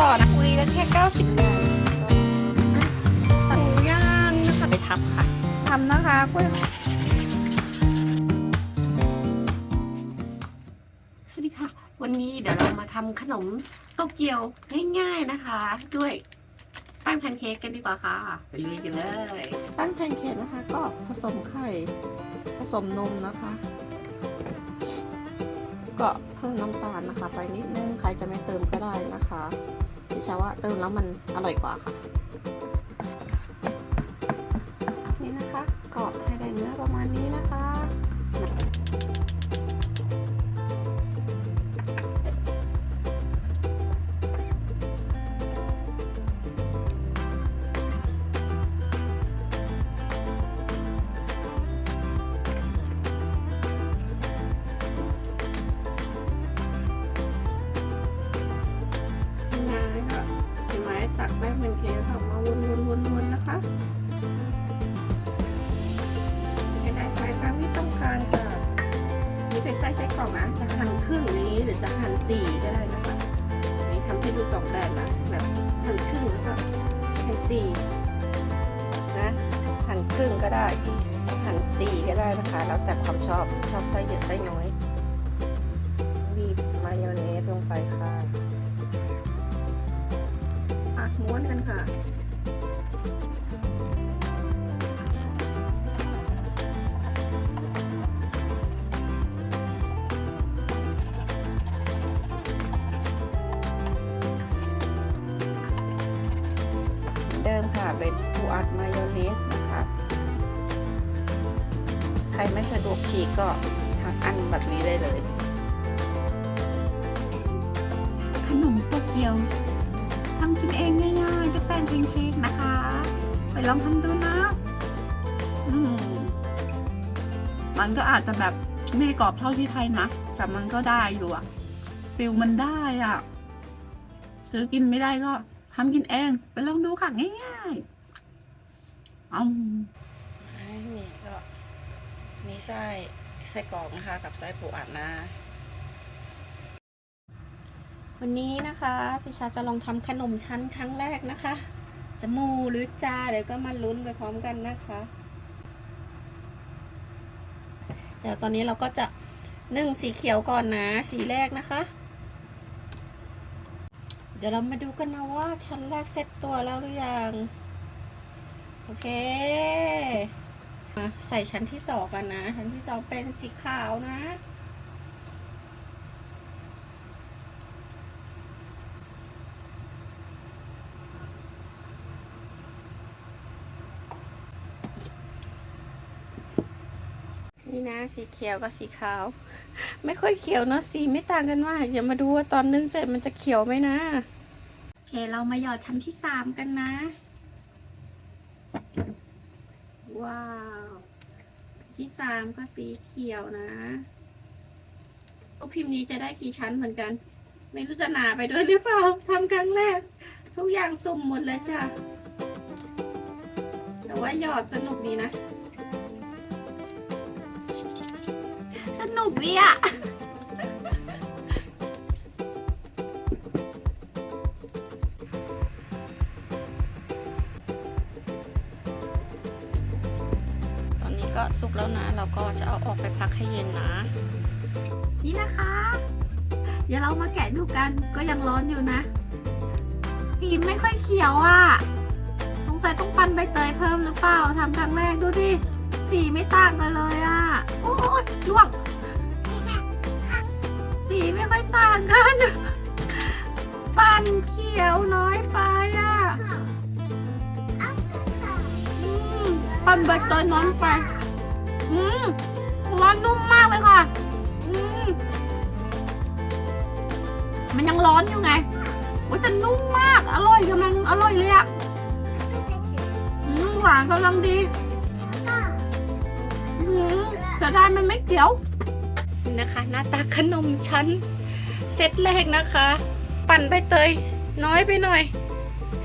ต่อนะคุยกันแค่ 90บาทหมูย่างนะคะไปทำค่ะทำนะคะกล้วยสวัสดีค่ะ วันนี้เดี๋ยวเรามาทำขนมโตเกียวง่ายๆนะคะ ด้วยแป้งแพนเค้กกันดีกว่าค่ะ ไปลุยกันเลยแป้งแพนเค้กนะคะ ก็ผสมไข่ผสมนมนะคะ ก็เพิ่มน้ำตาลนะคะ ไปนิดนึงใครจะไม่เติมก็ได้นะคะ ดิฉันว่าเติมแล้วมันอร่อยกว่าค่ะ วนๆๆๆนะคะให้ได้ไซส์ตามที่ต้องการค่ะนี่เป็นไส้ไส้กรอกนะจะหั่นครึ่งนี้หรือจะหั่นสี่ก็ได้นะคะนี่ทำให้ดูสองแบบนะแบบหั่นครึ่งแล้วก็หั่นสี่นะหั่นครึ่งก็ได้หั่นสี่ก็ได้นะคะ แล้วแต่ความชอบชอบไส้เยอะไส้น้อย อัดมายองเนสนะคะ ใครไม่สะดวกฉีกก็ทำอันแบบนี้ได้เลย ขนมโตเกียวทำกินเองง่ายๆด้วยแป้งเป็นเค้กนะคะ ไปลองทำดูนะอืมมันก็อาจจะแบบไม่กรอบเท่าที่ไทยนะ แต่มันก็ได้อยู่อะฟิลมันได้อะซื้อกินไม่ได้ก็ทำกินเอง ไปลองดูค่ะง่ายๆ เอานี่ก็นี่ไส้ไส้กรอกนะคะ กับไส้ปูอัดนะ วันนี้นะคะสิชาจะลองทำขนมชั้นครั้งแรกนะคะ จะมูหรือจาเดี๋ยวก็มาลุ้นไปพร้อมกันนะคะเดี๋ยวตอนนี้เราก็จะนึ่งสีเขียวก่อนนะ สีแรกนะคะ เดี๋ยวเรามาดูกันนะว่าชั้นแรกเสร็จตัวแล้วหรือยังโอเค มาใส่ชั้นที่สองกันนะ ชั้นที่สองเป็นสีขาวนะ นี่นะสีเขียวกับสีขาว ไม่ค่อยเขียวเนอะสีไม่ต่างกันมากอย่ามาดูว่าตอนนึ่งเสร็จมันจะเขียวไหมนะ โอเค เรามาหยอดชั้นที่สามกันนะ ว้าว ที่ สามก็สีเขียวนะก็พิมพ์นี้จะได้กี่ชั้นเหมือนกัน ไม่รู้จะหนาไปด้วยหรือเปล่าทำครั้งแรก ทุกอย่างสุ่มหมดเลยจ้ะแต่ว่าหยอดสนุกดีนะ สนุกดีอะ จะเอาออกไปพักให้เย็นนะ นี่นะคะ เดี๋ยวเรามาแกะดูกันก็ยังร้อนอยู่นะสีไม่ค่อยเขียวอะสงสัยต้องปั้นใบเตยเพิ่มหรือเปล่าทำครั้งแรกดูดิสีไม่ต่างกันเลยอะโอ้ยล่วง สีไม่ค่อยต่างกัน ปั่นเขียวน้อยไปอะปั่นใบเตยน้อยไปอืม ร้อนนุ่มมากเลยค่ะ อืมมันยังร้อนอยู่ไงโอ้ยแต่นุ่มมาก อร่อยกำลังอร่อยเลยอะอืมหวานกำลังดีอืมจะได้มันไม่เขียวนี่นะคะ หน้าตาขนมชั้น เซตแรกนะคะ ปั่นใบเตย น้อยไปหน่อย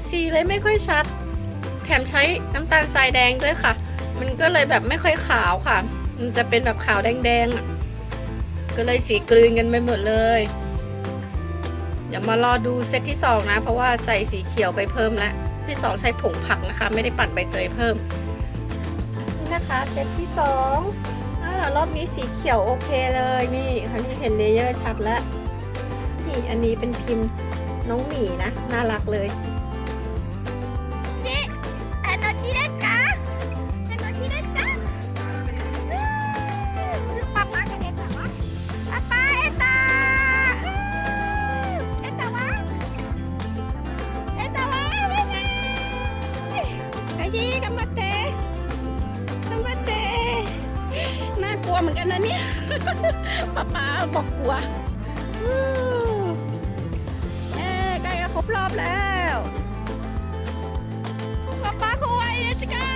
สีเลยไม่ค่อยชัด แถมใช้น้ำตาลทรายแดงด้วยค่ะ มันก็เลยแบบไม่ค่อยขาวค่ะ มันจะเป็นแบบขาวแดงๆก็เลยสีกลืนกันไปหมดเลย เดี๋ยวมารอดูเซตที่สองนะ เพราะว่าใส่สีเขียวไปเพิ่มแล้วที่สองใช้ผงผักนะคะ ไม่ได้ปั่นใบเตยเพิ่มนี่นะคะเซตที่สองรอบนี้สีเขียวโอเคเลยนี่คราวนี้เห็นเลเยอร์ชัดแล้วนี่อันนี้เป็นพิมพ์น้องหมีนะ น่ารักเลย ชิกัมบัตเตกัมบัตเตน่ากลัวเหมือนกันนะเนี่ยป้าป้าบอกกลัวเย้ใกล้จะครบรอบแล้วป้าป้าคุยเอสกา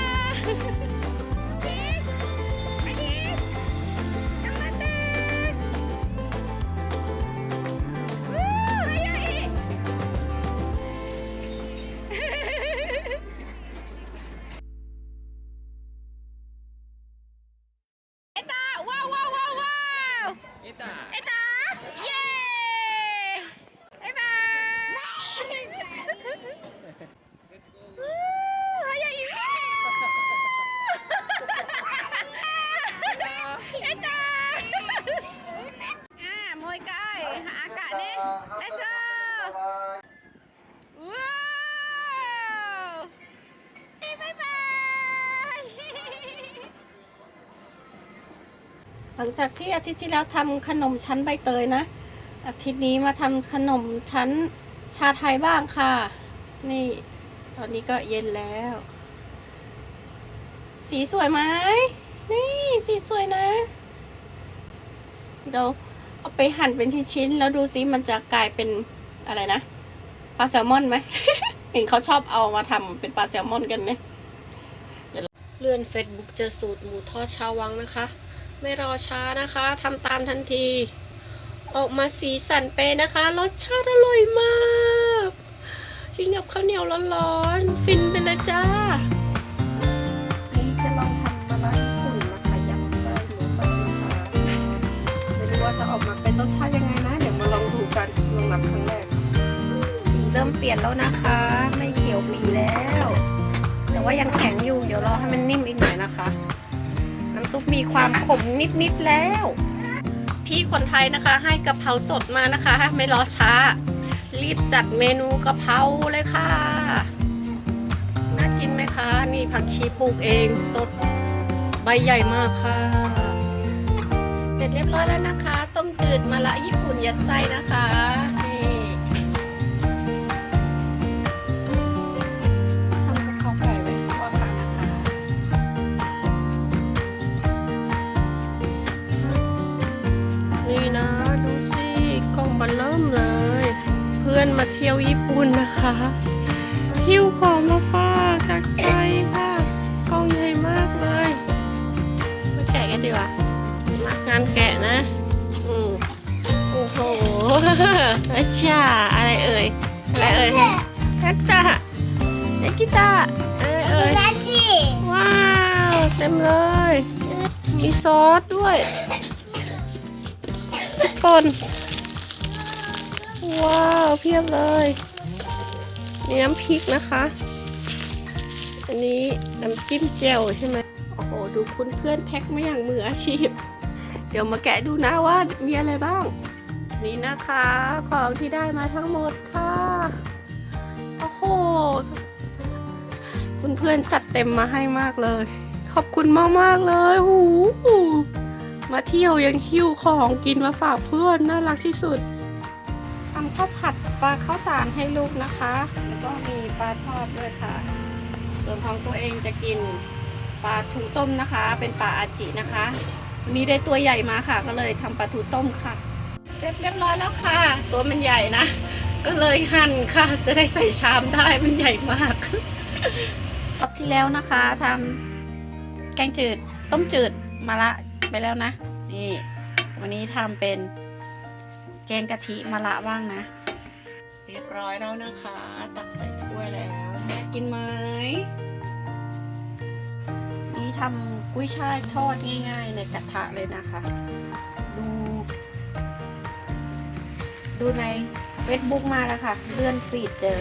ว้าวเอตาเย้บ๊ายบายวู้ฮายาอีเอตาอ่ามวยไก่หาอากาศนี่ let's go ว้าวบ๊ายบาย หลั งจากที่อาทิตย์ที่แล้วทำขนมชั้นใบเตยนะ อาทิตย์นี้มาทำขนมชั้นชาไทยบ้างค่ะ นี่ ตอนนี้ก็เย็นแล้ว สีสวยไหมนี่สีสวยนะเราเอาไปหั่นเป็นชิ้นๆ แล้วดูซิมันจะกลายเป็นอะไรนะปลาแซลมอนไหมเห็นเขาชอบเอามาทำเป็นปลาแซลมอนกันเนี่ยเดี๋ยวเลื่อน Facebook เจอสูตรหมูทอดชาววังนะคะ ไม่รอช้านะคะทำตามทันที ออกมาสีสันเปนะคะ รสชาติอร่อยมากกินกับข้าวเหนียวร้อนๆฟินไปเลยจ้านี่จะลองทำมะระญี่ปุ่นนะคะยำไส้หมูสับนะคะไม่รู้ว่าจะออกมาเป็นรสชาติยังไงนะ เดี๋ยวมาลองดูกันลองนำครั้งแรก สีเริ่มเปลี่ยนแล้วนะคะ ไม่เขียวปีแล้ว แต่ว่ายังแข็งอยู่เดี๋ยวรอให้มันนิ่มอีกหน่อยนะคะน้ำ ซุปมีความขมนิดๆแล้ว พี่คนไทยนะคะให้กะเพราสดมานะคะ ไม่รอช้า รีบจัดเมนูกะเพราเลยค่ะ น่ากินไหมคะ นี่ผักชีปลูกเองสดใบใหญ่มากค่ะ เสร็จเรียบร้อยแล้วนะคะ ต้มจืดมะละญี่ปุ่นยัดไส้นะคะ ที่ยวญี่ปุ่นนะคะหิ้วของมาฝากจากไทยค่ะกล้องใหญ่มากเลย มาแกะกันดีกว่ารักงานแกะนะอืมโอ้โหอาชาอะไรเอ่ยอะไรเอ่ยฮัจจาเอกิตาอะไรเอ่ยว้าวเต็มเลย มีซอสด้วยก่อน ว้าวเพียบเลยมีน้ำพริกนะคะ อันนี้น้ำจิ้มแจ่วใช่ไหมโอ้โหดูคุณเพื่อนแพ็คมาอย่างมืออาชีพ เดี๋ยวมาแกะดูนะว่ามีอะไรบ้าง นี่นะคะของที่ได้มาทั้งหมดค่ะโอ้โหคุณเพื่อนจัดเต็มมาให้มากเลย ขอบคุณมากมากเลยหูมาเที่ยวยังหิ้วของกินมาฝากเพื่อนน่ารักที่สุดำข้าวผัดปลาข้าวสารให้ลูกนะคะ แล้วก็มีปลาทอดด้วยค่ะ ส่วนของตัวเองจะกินปลาทูต้มนะคะ เป็นปลาอาจินะคะวันนี้ได้ตัวใหญ่มาค่ะ ก็เลยทำปลาทูต้มค่ะ เสร็จเรียบร้อยแล้วค่ะ ตัวมันใหญ่นะ ก็เลยหั่นค่ะ จะได้ใส่ชามได้มันใหญ่มากรอบที่แล้วนะคะทำแกงจืดต้มจืดมาละไปแล้วนะ นี่ วันนี้ทำเป็น แกงกะทิมาละบ้างนะ เรียบร้อยแล้วนะคะ ตักใส่ถ้วยแล้วแม่กินไหมนี่ทำกุ้ยช่ายทอดง่าย ๆ ในกระทะเลยนะคะ ดู ดูใน Facebook มาแล้วค่ะ เลื่อนฟีดเจอ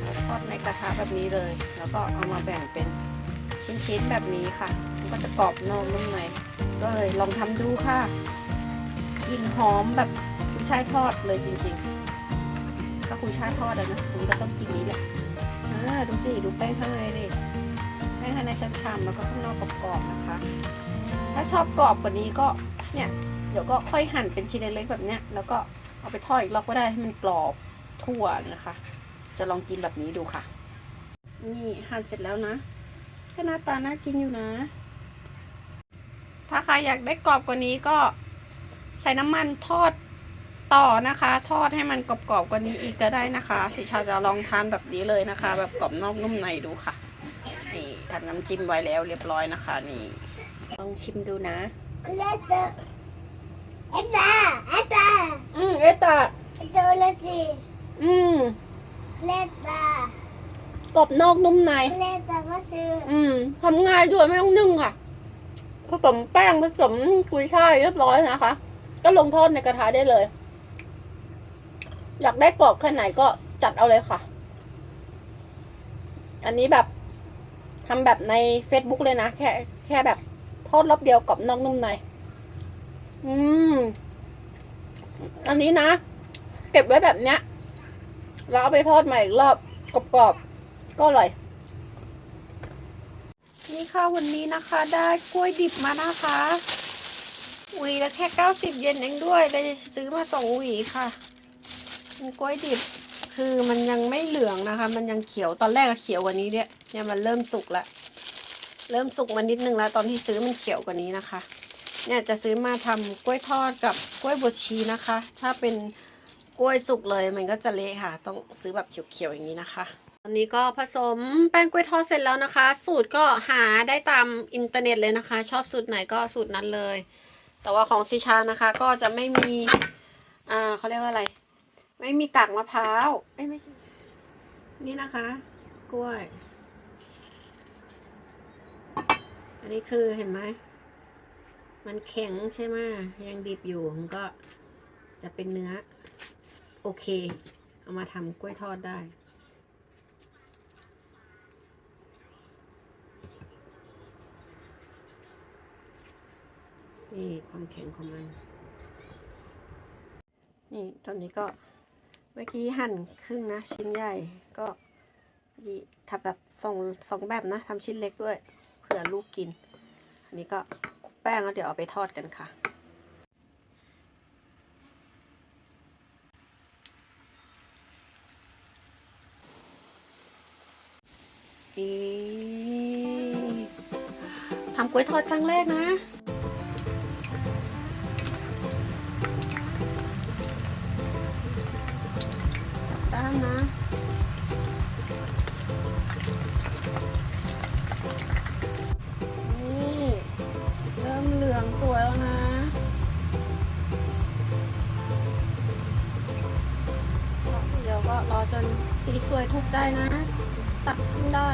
แล้วทอดในกระทะแบบนี้เลย แล้วก็เอามาแบ่งเป็นชิ้นๆแบบนี้ค่ะมันก็จะกรอบนอกนุ่มในก็เลยลองทำดูค่ะกลิ่นหอมแบบกุย ช่ายทอดเลยจริงๆ ถ้ากุยช่ายทอดอะนะคุณก็ต้องกินนี้แหละดูสิดูแป้งข้างในดิแป้งข้างในช้ำๆแล้วก็ข้างนอกกรอบๆนะคะ ถ้าชอบกรอบกว่านี้ก็เนี่ยเดี๋ยวก็ค่อยหั่นเป็นชิ้นเล็กๆแบบเนี้ยแล้วก็เอาไปทอดอีกรอบก็ได้ให้มันกรอบทั่วนะคะ จะลองกินแบบนี้ดูค่ะ นี่หั่นเสร็จแล้วนะก็หน้าตาน่ากินอยู่นะ ถ้าใครอยากได้กรอบกว่านี้ก็ใส่น้ำมันทอด ต่อนะคะ ทอดให้มันกรอบๆกว่านี้อีกก็ได้นะคะสิชาจะลองทานแบบนี้เลยนะคะ แบบกรอบนอกนุ่มในดูค่ะ นี่ทำน้ำจิ้มไว้แล้วเรียบร้อยนะคะ นี่ ลองชิมดูนะ Kleta. Etta, etta. อืมเอตา Etta leti. อืม Kleta. กรอบนอกนุ่มใน Kleta vasu. อืมทำง่ายด้วยไม่ต้องนึ่งค่ะ ผสมแป้งผสมกุยช่ายเรียบร้อยนะคะ ก็ลงทอดในกระทะได้เลย อยากได้กรอบแค่ไหนก็จัดเอาเลยค่ะ อันนี้แบบทำแบบใน Facebook เลยนะ แค่แค่แบบทอดรอบเดียวกรอบนอกนุ่มใน อืม อันนี้นะ เก็บไว้แบบเนี้ยแล้วเอาไปทอดใหม่อีกรอบกรอบๆก็อร่อยนี่ค่ะวันนี้นะคะ ได้กล้วยดิบมานะคะหวีละแค่90เยนเองด้วยเลยซื้อมาสองหวีค่ะ เป็นกล้วยดิบ คือมันยังไม่เหลืองนะคะ มันยังเขียวตอนแรกอะเขียวกว่านี้เนี่ยเนี่ยมันเริ่มสุกแล้วเริ่มสุกมานิดนึงแล้ว ตอนที่ซื้อมันเขียวกว่านี้นะคะ เนี่ยจะซื้อมาทำกล้วยทอดกับกล้วยบดชีนะคะ ถ้าเป็นกล้วยสุกเลยมันก็จะเละค่ะ ต้องซื้อแบบเขียวๆอย่างนี้นะคะตอนนี้ก็ผสมแป้งกล้วยทอดเสร็จแล้วนะคะ สูตรก็หาได้ตามอินเทอร์เน็ตเลยนะคะ ชอบสูตรไหนก็สูตรนั้นเลย แต่ว่าของซิชานะคะก็จะไม่มีอ่าเขาเรียกว่าอะไร ไม่มีกากมะพร้าวเอ้ยไม่ใช่ นี่นะคะ กล้วย อันนี้คือเห็นไหม มันแข็งใช่ไหมยังดิบอยู่ มันก็จะเป็นเนื้อ โอเค เอามาทำกล้วยทอดได้นี่ความแข็งของมัน นี่ตอนนี้ก็ มื่อกี้หั่นครึ่งนะ ชิ้นใหญ่ก็ทำแบบสองสองแบบนะทำชิ้นเล็กด้วยเผื่อลูกกิน อันนี้ก็คลุกแป้งแล้วเดี๋ยวเอาไปทอดกันค่ะนี่ทำกล้วยทอดครั้งแรกนะ ได้นะ ตักขึ้นได้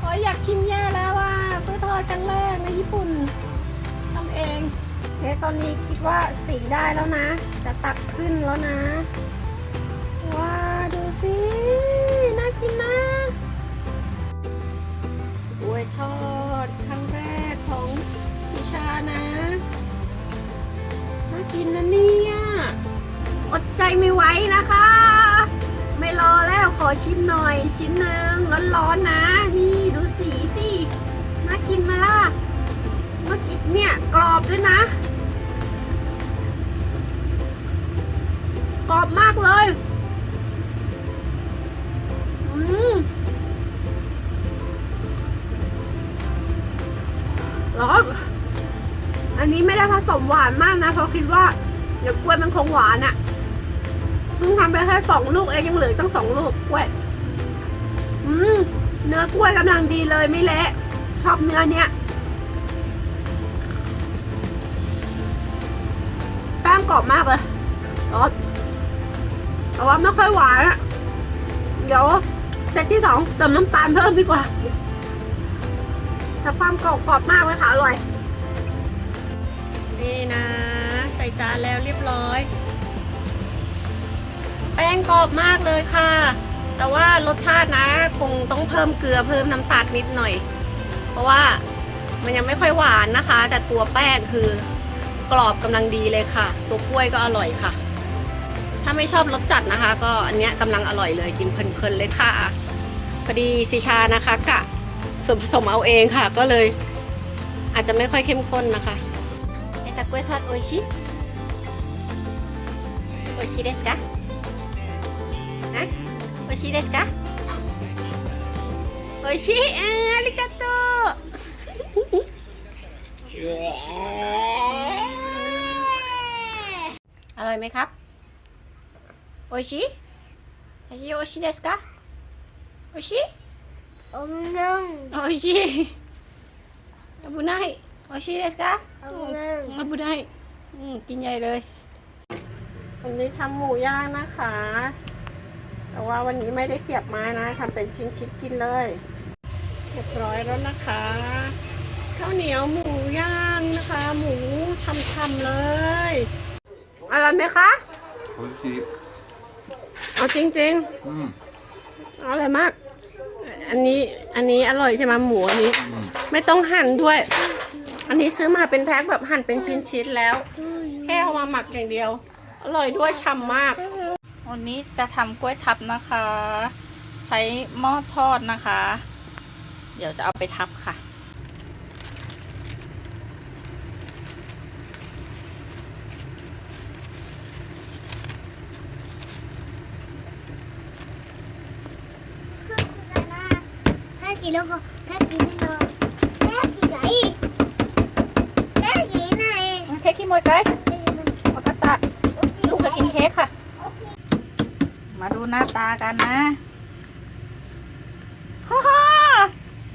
โอ้ยอยากชิมแย่แล้วว่ากล้วยทอดครั้งแรกในญี่ปุ่นทำเองเคตอนนี้คิดว่าสีได้แล้วนะ จะตักขึ้นแล้วนะ ชิ้นหนึ่งร้อนๆนะ นี่ดูสีสิน่ากินมาล่ะเมื่อกี้เนี่ยกรอบด้วยนะ กรอบมากเลยอืมร้อนอันนี้ไม่ได้ผสมหวานมากนะ เพราะคิดว่าเดี๋ยวกล้วยมันคงหวานอะเพิ่งทำไปแค่สองลูกเองยังเหลือตั้งสองลูกกล้วย อืมเนื้อกล้วยกำลังดีเลยไม่เละชอบเนื้อเนี้ยแป้งกรอบมากเลยรสแต่ว่าไม่ค่อยหวานอะเดี๋ยวเซตที่สองเติมน้ำตาลเพิ่มดีกว่า แต่ความกรอบกรอบมากเลยค่ะอร่อย นี่นะ ใส่จานแล้วเรียบร้อย แป้งกรอบมากเลยค่ะ แต่ว่ารสชาตินะ คงต้องเพิ่มเกลือเพิ่มน้ำตาลนิดหน่อย เพราะว่ามันยังไม่ค่อยหวานนะคะ แต่ตัวแป้งคือกรอบกำลังดีเลยค่ะ ตัวกล้วยก็อร่อยค่ะ ถ้าไม่ชอบรสจัดนะคะ ก็อันเนี้ยกำลังอร่อยเลยกินเพลินๆเลยค่ะพอดีซีชานะคะกะส่วนผสมเอาเองค่ะ ก็เลยอาจจะไม่ค่อยเข้มข้นนะคะไอตะกล้วยทอดโอชิโอชิเดสกะนะ โอชิですかโอชิเอออาริกาโตอร่อยไหมครับโอชิโอชิโอชิですかโอชิ อมนึ่ง โอชิอาบุไนโอชิですか อมนึ่ง อาบุไนอืมกินใหญ่เลย วันนี้ทำหมูย่างนะคะ แต่ว่าวันนี้ไม่ได้เสียบไม้นะทำเป็นชิ้นชิๆกินเลยเรียบร้อยแล้วนะคะข้าวเหนียวหมูย่างนะคะ หมูช่ำๆเลยอร่อยไหมคะโอ้ยีเอาจริงอืมๆอร่อยมาก อันนี้อันนี้อร่อยใช่ไหมหมูอันนี้ ไม่ต้องหั่นด้วย อันนี้ซื้อมาเป็นแพ็คแบบหั่นเป็นชิ้นชิๆแล้ว แค่เอามาหมักอย่างเดียว อร่อยด้วยช่ำมาก วันนี้จะทำกล้วยทับนะคะ ใช้หม้อทอดนะคะ เดี๋ยวจะเอาไปทับค่ะถ้ากินแล้วก็ถ้ากินต่อถ้ากินไหนถ้ากินไหนเค้กขี้โมยไก่ปกตะลูกจะกินเค้กค่ะ มาดูหน้าตากันนะฮ่า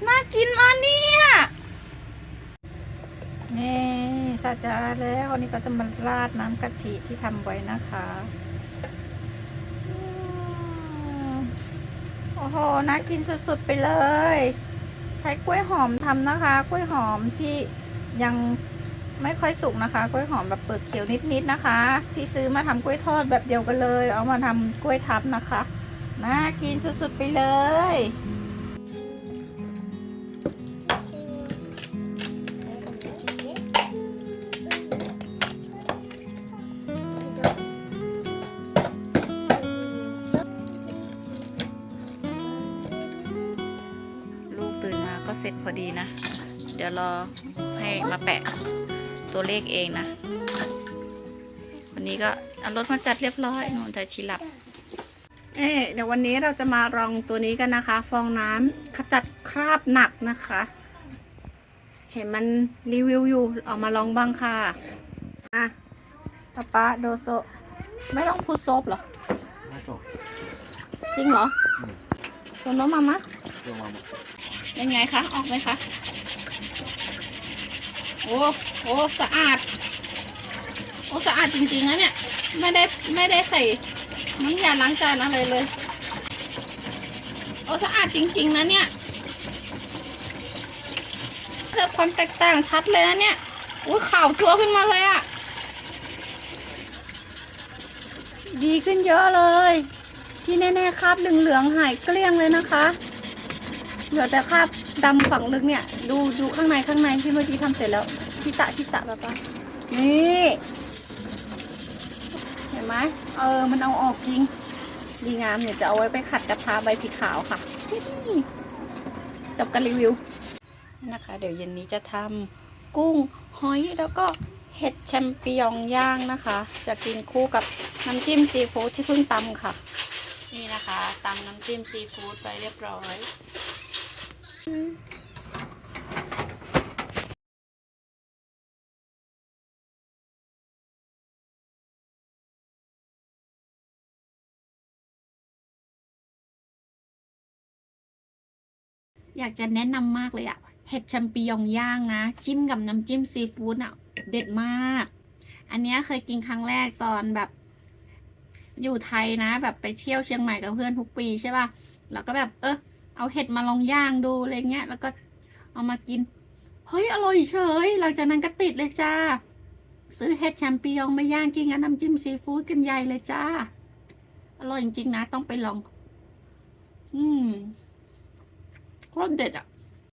น่ากินมาเนี่ยนี่สาจาแล้วอันนี้ก็จะมาราดน้ำกะทิที่ทำไว้นะคะ โอ้โห น่ากินสุดๆไปเลย ใช้กล้วยหอมทำนะคะ กล้วยหอมที่ยัง ไม่ค่อยสุกนะคะกล้วยหอมแบบเปลือกเขียวนิดๆนะคะ ที่ซื้อมาทำกล้วยทอดแบบเดียวกันเลย เอามาทำกล้วยทับนะคะน่ากินสุดๆไปเลยลูกตื่นมาก็เสร็จพอดีนะ เดี๋ยวรอให้มาแปะ ตัวเลขเองนะ วันนี้ก็เอารถมาจัดเรียบร้อยนุ่นทชิลับ เอ๊เดี๋ยววันนี้เราจะมาลองตัวนี้กันนะคะ ฟองน้ำขจัดคราบหนักนะคะ เห็นมันรีวิวอยู่ออกมาลองบ้างค่ะ อะปาปาโดโซ ไม่ต้องพูดโซบหรอ จริงเหรอโซโนมามะเป็นไงคะ ออกไหมคะ โอ้โอ้สะอาด โอ้สะอาดจริงๆนะเนี่ย ไม่ได้ไม่ได้ใส่น้ำยาล้างจานอะไรเลย โอ้สะอาดจริง ๆนะเนี่ยเกิดความแตกต่างชัดเลยนะเนี่ยอุ้ยขาวจัวขึ้นมาเลยอะดีขึ้นเยอะเลย ที่แน่ๆคราบเหลืองๆหายเกลี้ยงเลยนะคะ เหลือแต่คราบดำฝั่งลึกเนี่ย ดูดูข้างในข้างในที่เมื่อกี้ทำเสร็จแล้วชิตะชิตะแบบว่านี่เห็นไหมเออมันเอาออกจริง ดีงามเนี่ยจะเอาไว้ไปขัดกระทะใบสีขาวค่ะจบกันรีวิวนะคะ เดี๋ยวเย็นนี้จะทำกุ้งหอยแล้วก็เห็ดแชมปิญองย่างนะคะ จะกินคู่กับน้ำจิ้มซีฟู้ดที่เพิ่งตำค่ะ นี่นะคะตำน้ำจิ้มซีฟู้ดไปเรียบร้อย อยากจะแนะนำมากเลยอะเห็ดแชมปิองย่างนะ จิ้มกับน้ำจิ้มซีฟู้ดอะเด็ดมาก อันเนี้ยเคยกินครั้งแรกตอนแบบ อยู่ไทยนะ แบบไปเที่ยวเชียงใหม่กับเพื่อนทุกปีใช่ป่ะ แล้วก็แบบเออ เอาเห็ดมาลองย่างดูอะไรเงี้ย แล้วก็เอามากิน เฮ้ย อร่อยเฉย หลังจากนั้นก็ติดเลยจ้า ซื้อเห็ดแชมปิองมาย่างกินกับน้ำจิ้มซีฟู้ดกันใหญ่เลยจ้า อร่อยจริงๆนะ ต้องไปลอง อืมโคตรเด็ดอะ